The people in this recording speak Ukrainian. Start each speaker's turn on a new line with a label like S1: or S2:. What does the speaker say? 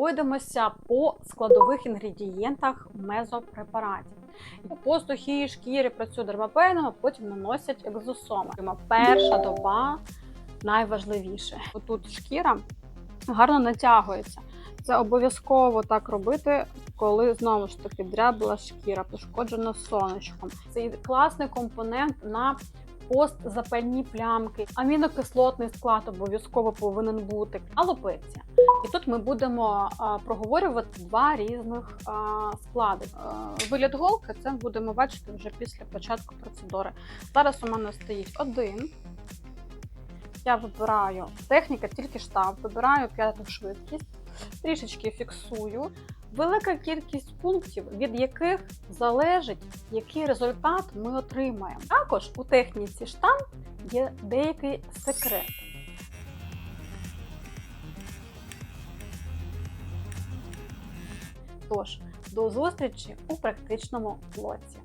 S1: пройдемося по складових інгредієнтах мезопрепаратів. По сухій шкірі працює дермапеном, потім наносять екзосоми. Перша доба найважливіше. Отут шкіра гарно натягується. Це обов'язково так робити, коли знову ж таки дрябла шкіра, пошкоджена сонечком. Це класний компонент на постзапальні плямки. Амінокислотний склад обов'язково повинен бути. Алопеція. І тут ми будемо а, проговорювати два різних а, склади. А, вигляд голки це будемо бачити вже після початку процедури. Зараз у мене стоїть один. Я вибираю техніка, тільки штамп, вибираю п'яту швидкість, трішечки фіксую. Велика кількість пунктів, від яких залежить, який результат ми отримаємо. Також у техніці штамп є деякий секрет. Тож, до зустрічі у практичному блоці.